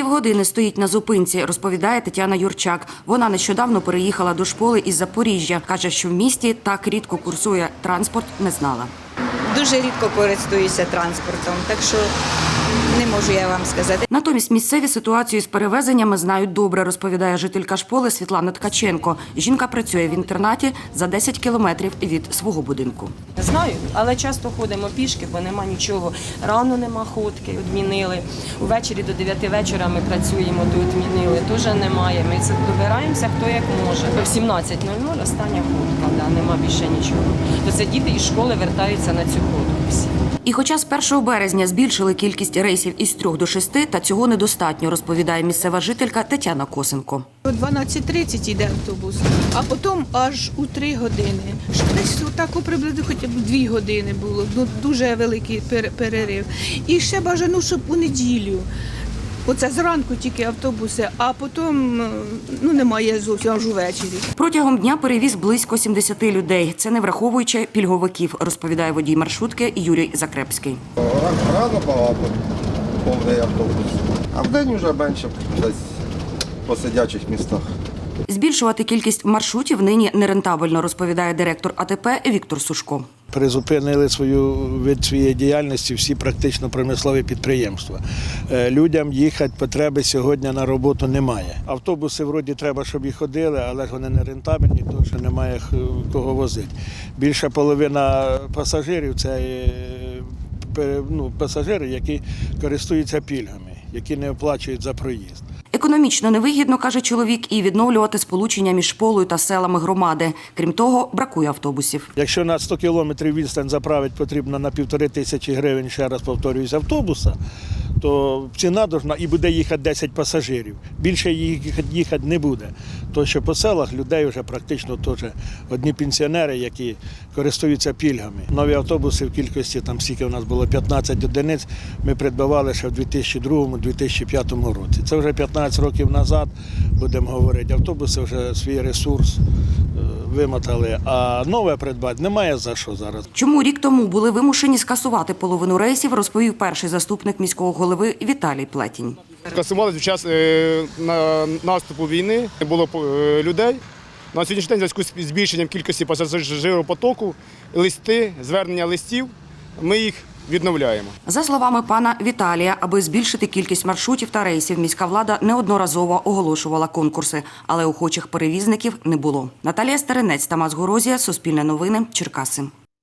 Півгодини стоїть на зупинці, розповідає Тетяна Юрчак. Вона нещодавно переїхала до школи із Запоріжжя. Каже, що в місті так рідко курсує транспорт, не знала. Дуже рідко користуюся транспортом, так що не можу я вам сказати. Натомість місцеві ситуацію з перевезеннями знають добре, розповідає жителька школи Світлана Ткаченко. Жінка працює в інтернаті за 10 кілометрів від свого будинку. Знаю, але часто ходимо пішки, бо нема нічого. Рано нема ходки, відмінили. Увечері до 9 вечора ми працюємо, то відмінили. Теж немає. Ми це добираємося хто як може. В 17.00 остання ходка, да, нема більше нічого. То це діти із школи вертаються на цю ходку всі. І хоча з 1 березня збільшили кількість рейсів із 3 до 6, та цього недостатньо, розповідає місцева жителька Тетяна Косенко. О 12.30 йде автобус, а потім аж у 3 години. Щоб Десь так приблизно хоча б 2 години було. Ну, дуже великий пер- перерив. І ще бажано, щоб у неділю. Оце зранку тільки автобуси, а потім е, ну, немає зовсім аж увечері. Протягом дня перевіз близько 70 людей. Це не враховуючи пільговиків, розповідає водій маршрутки Юрій Закрепський. Рано багато, повний автобус. А вдень вже менше десь по сидячих містах. Збільшувати кількість маршрутів нині нерентабельно, розповідає директор АТП Віктор Сушко. Призупинили свою від своєї діяльності всі практично промислові підприємства. Е, Людям їхати потреби сьогодні на роботу немає. Автобуси вроді треба, щоб їх ходили, але ж вони не рентабельні, тому що немає кого возити. Більша половина пасажирів це е, ну, пасажири, які користуються пільгами, які не оплачують за проїзд. Економічно невигідно, каже чоловік, і відновлювати сполучення між школою та селами громади. Крім того, бракує автобусів. Якщо на 100 кілометрів відстань заправити потрібно на півтори тисячі гривень, ще раз повторююсь, автобуса, то ціна должна і буде їхати 10 пасажирів. Більше їхати, їхати не буде. То що по селах людей вже практично теж одні пенсіонери, які користуються пільгами. Нові автобуси в кількості там скільки у нас було 15 одиниць. Ми придбавали ще в 2002-2005 році. Це вже 15 років назад, будемо говорити. Автобуси вже свій ресурс вимотали, а нове придбати немає за що зараз. Чому рік тому були вимушені скасувати половину рейсів, розповів перший заступник міського голови Віталій Плетінь. Скасували під час е, на наступу війни, не було е, людей. На сьогоднішній день в зв'язку з збільшенням кількості пасажиропотоку, листи, звернення листів, ми їх відновляємо. За словами пана Віталія, аби збільшити кількість маршрутів та рейсів, міська влада неодноразово оголошувала конкурси, але охочих перевізників не було. Наталія Старинець, Тамас Горозія, Суспільне новини, Черкаси.